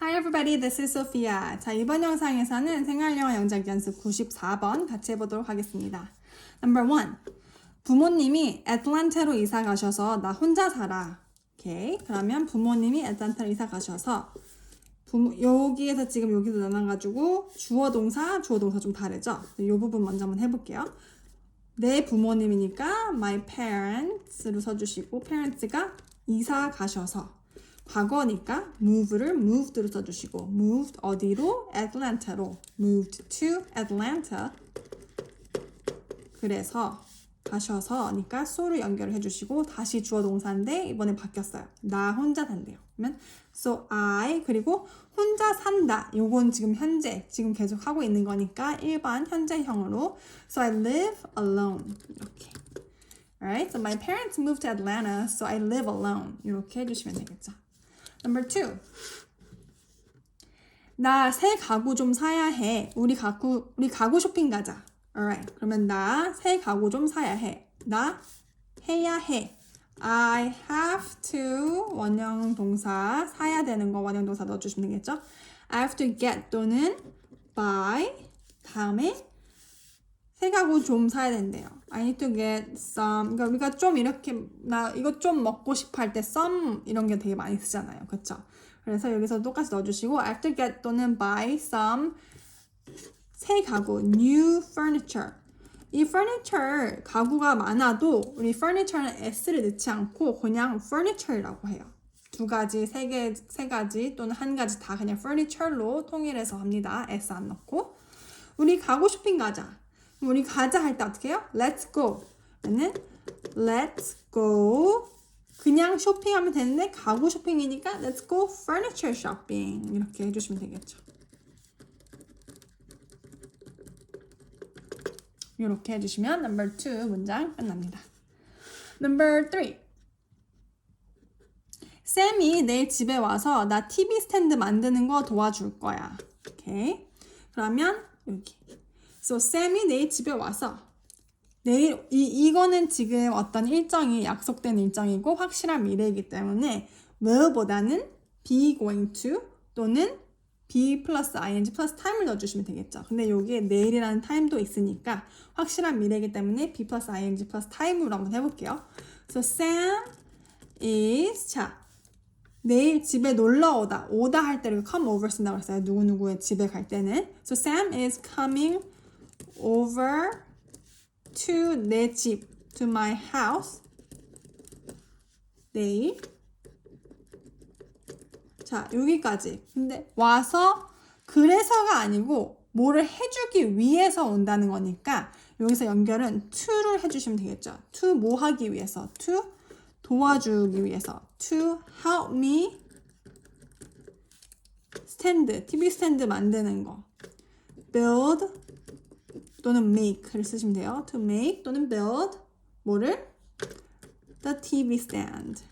Hi everybody, this is Sophia. 자, 이번 영상에서는 생활영어 영작 연습 94번 같이 해보도록 하겠습니다. Number one. 부모님이 애틀란타로 이사 가셔서 나 혼자 살아. 오케이. 그러면 부모님이 애틀란타로 이사 가셔서 부모, 여기에서 지금 여기서 나눠가지고 주어 동사, 주어 동사 좀 다르죠? 이 부분 먼저 한번 해볼게요. 내 부모님이니까 my parents로 써주시고 parents가 이사 가셔서 과거니까 move를 moved로 써주시고 moved 어디로? Atlanta로 moved to Atlanta 그래서 가셔서니까 so를 연결을 해주시고 다시 주어 동사인데 이번에 바뀌었어요. 나 혼자 산대요. 그러면 so I 그리고 혼자 산다. 요건 지금 현재 지금 계속 하고 있는 거니까 일반 현재형으로 so I live alone 이렇게. Alright, so my parents moved to Atlanta, so I live alone. 이렇게 해주시면 되겠죠. Number two. 나 새 가구 좀 사야 해. 우리 가구 우리 가구 쇼핑 가자. Alright. 그러면 나 새 가구 좀 사야 해. 나 해야 해. I have to 원형 동사 사야 되는 거 원형 동사 넣어주시면 되겠죠. I have to get 또는 buy 다음에 새 가구 좀 사야 된대요. I need to get some. 그러니까 우리가 좀 이렇게 나 이거 좀 먹고 싶어 할 때 some 이런 게 되게 많이 쓰잖아요. 그렇죠? 그래서 여기서 똑같이 넣어주시고 to get 또는 buy some 새 가구 new furniture. 이 furniture 가구가 많아도 우리 furniture는 s를 넣지 않고 그냥 furniture라고 해요. 두 가지, 세 개, 세 가지 또는 한 가지 다 그냥 furniture로 통일해서 합니다. s 안 넣고. 우리 가구 쇼핑 가자. 우리 가자 할 때 어떻게 해요? Let's go. 는 Let's go. 그냥 쇼핑하면 되는데 가구 쇼핑이니까 Let's go furniture shopping 이렇게 해주시면 되겠죠. 이렇게 해주시면 number two 문장 끝납니다. Number three. 쌤이 내일 집에 와서 나 TV 스탠드 만드는 거 도와줄 거야. 오케이. 그러면 여기. So 쌤이 내일 집에 와서 내일 이 이거는 지금 어떤 일정이 약속된 일정이고 확실한 미래이기 때문에 will보다는 be going to 또는 be 플러스 ing 플러스 time을 넣어주시면 되겠죠. 근데 여기에 내일이라는 time도 있으니까 확실한 미래이기 때문에 be 플러스 ing 플러스 time으로 한번 해볼게요. So Sam is 자 내일 집에 놀러 오다 오다 할 때를 come over 쓴다고 했어요. 누구 누구의 집에 갈 때는 So Sam is coming over to 내 집 to my house. 내일 자 여기까지. 근데 와서 그래서가 아니고 뭐를 해주기 위해서 온다는 거니까 여기서 연결은 to를 해주시면 되겠죠. to 뭐 하기 위해서? to 도와주기 위해서. to help me 스탠드 TV 스탠드 만드는 거. build 또는 make를 쓰시면 돼요 to make 또는 build 뭐를 the TV stand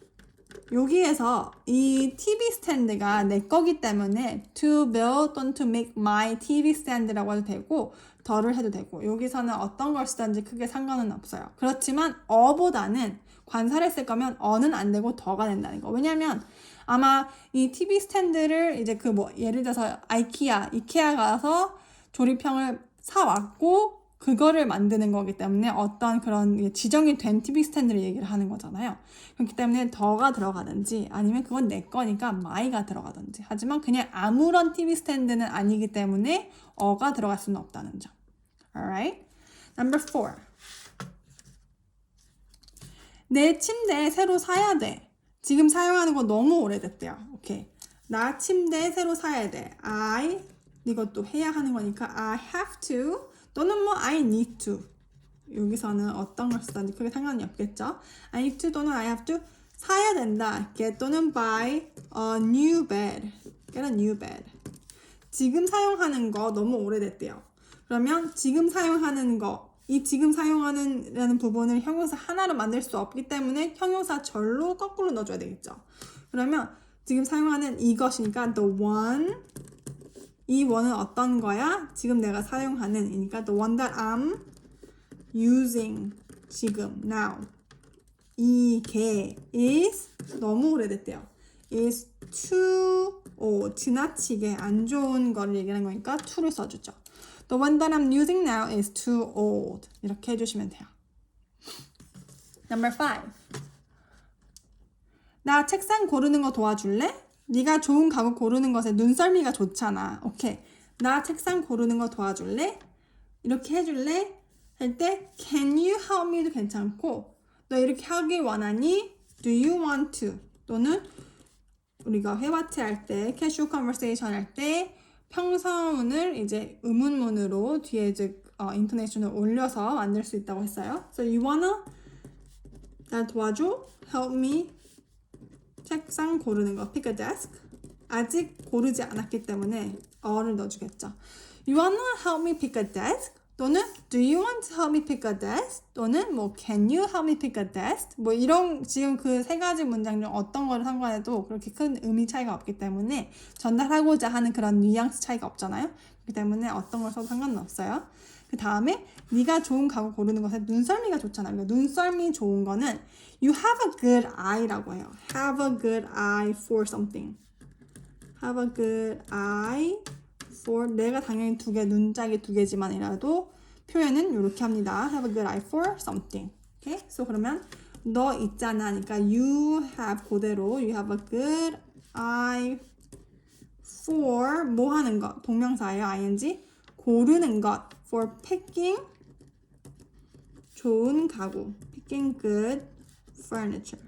여기에서 이 TV 스탠드가 내 거기 때문에 to build 또는 to make my TV stand라고 해도 되고 더를 해도 되고 여기서는 어떤 걸 쓰든지 크게 상관은 없어요. 그렇지만 어보다는 관사를 쓸 거면 어는 안 되고 더가 된다는 거. 왜냐면 아마 이 TV 스탠드를 이제 그 뭐 예를 들어서 아이키아, 이케아 가서 조립형을 사왔고 그거를 만드는 거기 때문에 어떤 그런 지정이 된 TV 스탠드를 얘기를 하는 거잖아요. 그렇기 때문에 더가 들어가든지 아니면 그건 내 거니까 my가 들어가든지. 하지만 그냥 아무런 TV 스탠드는 아니기 때문에 어가 들어갈 수는 없다는 점. Alright? Number four. 내 침대 새로 사야 돼. 지금 사용하는 거 너무 오래됐대요. 오케이. 나 침대 새로 사야 돼. I 이것도 해야 하는 거니까 I have to 또는 뭐 I need to 여기서는 어떤 걸 쓰든지 크게 상관이 없겠죠. I need to 또는 I have to 사야 된다. get 또는 buy a new bed. get a new bed. 지금 사용하는 거 너무 오래됐대요. 그러면 지금 사용하는 거, 이 지금 사용하는 라는 부분을 형용사 하나로 만들 수 없기 때문에 형용사 절로 거꾸로 넣어줘야 되겠죠. 그러면 지금 사용하는 이것이니까 the one 이 one은 어떤 거야? 지금 내가 사용하는 이니까 the one that I'm using 지금 now 이게 is 너무 오래됐대요. is too old. 지나치게 안 좋은 걸 얘기하는 거니까 to를 써주죠. The one that I'm using now is too old. 이렇게 해주시면 돼요. Number five. 나 책상 고르는 거 도와줄래? 네가 좋은 가구 고르는 것에 눈썰미가 좋잖아. 오케이. 나 책상 고르는 거 도와줄래? 이렇게 해줄래? 할 때 can you help me도 괜찮고 너 이렇게 하길 원하니? do you want to? 또는 우리가 회화체 할 때, casual conversation 할때 평서문을 이제 의문문으로 뒤에 이제 어, 인토네이션을 올려서 만들 수 있다고 했어요. So you wanna 나 도와줘? help me 책상 고르는 거 pick a desk 아직 고르지 않았기 때문에 어를 넣어주겠죠. You wanna help me pick a desk? 또는 Do you want to help me pick a desk? 또는 뭐 Can you help me pick a desk? 뭐 이런 지금 그 세 가지 문장 중 어떤 거를 상관해도 그렇게 큰 의미 차이가 없기 때문에 전달하고자 하는 그런 뉘앙스 차이가 없잖아요. 그렇기 때문에 어떤 걸 써도 상관은 없어요. 그 다음에 네가 좋은 가구 고르는 것에 눈썰미가 좋잖아요. 그러니까 눈썰미 좋은 거는 You have a good eye라고 해요. Have a good eye for something. Have a good eye for 내가 당연히 두 개 눈짝이 두 개지만이라도 표현은 이렇게 합니다. Have a good eye for something. 오케이? So 그러면 너 있잖아. 그러니까 you have 그대로 you have a good eye for 뭐 하는 것 동명사예요. ing 고르는 것 for picking 좋은 가구 picking good furniture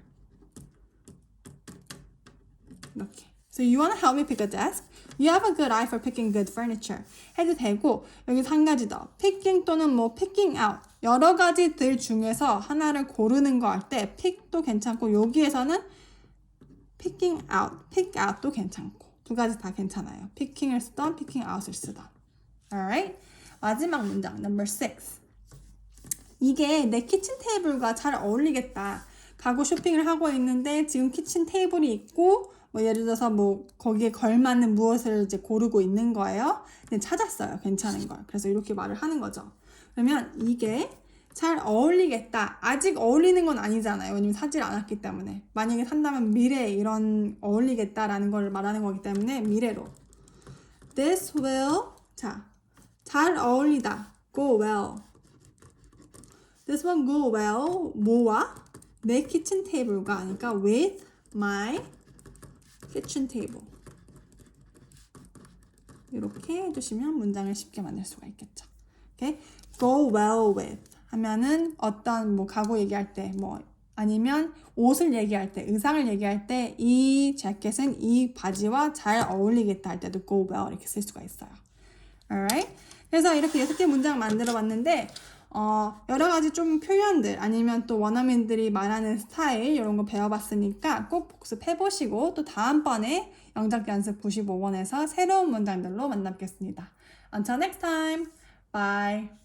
이렇게 So you wanna help me pick a desk? You have a good eye for picking good furniture. 해도 되고 여기서 한 가지 더. picking 또는 뭐 picking out. 여러 가지들 중에서 하나를 고르는 거 할 때 pick도 괜찮고 여기에서는 picking out, pick out도 괜찮고 두 가지 다 괜찮아요. picking을 쓰던 picking out을 쓰던. Alright? 마지막 문장 number six. 이게 내 키친 테이블과 잘 어울리겠다. 가구 쇼핑을 하고 있는데 지금 키친 테이블이 있고 뭐 예를 들어서 뭐 거기에 걸맞는 무엇을 이제 고르고 있는 거예요. 근데 찾았어요. 괜찮은 걸. 그래서 이렇게 말을 하는 거죠. 그러면 이게 잘 어울리겠다. 아직 어울리는 건 아니잖아요. 왜냐면 사질 않았기 때문에. 만약에 산다면 미래에 이런 어울리겠다라는 걸 말하는 거기 때문에 미래로. This will 자, 잘 어울리다. Go well. This will go well. 뭐와? 내 키친 테이블과 그러니까 with my kitchen table. 이렇게 해주시면 문장을 쉽게 만들 수가 있겠죠. 오케이? Go well with 하면은 어떤 뭐 가구 얘기할 때 뭐 아니면 옷을 얘기할 때 의상을 얘기할 때 이 재킷은 이 바지와 잘 어울리겠다 할 때도 go well 이렇게 쓸 수가 있어요. alright? 그래서 이렇게 여섯 개 문장 만들어 봤는데 어, 여러 가지 좀 표현들 아니면 또 원어민들이 말하는 스타일 이런 거 배워봤으니까 꼭 복습해 보시고 또 다음번에 영작 연습 95번에서 새로운 문장들로 만나뵙겠습니다. Until next time. Bye.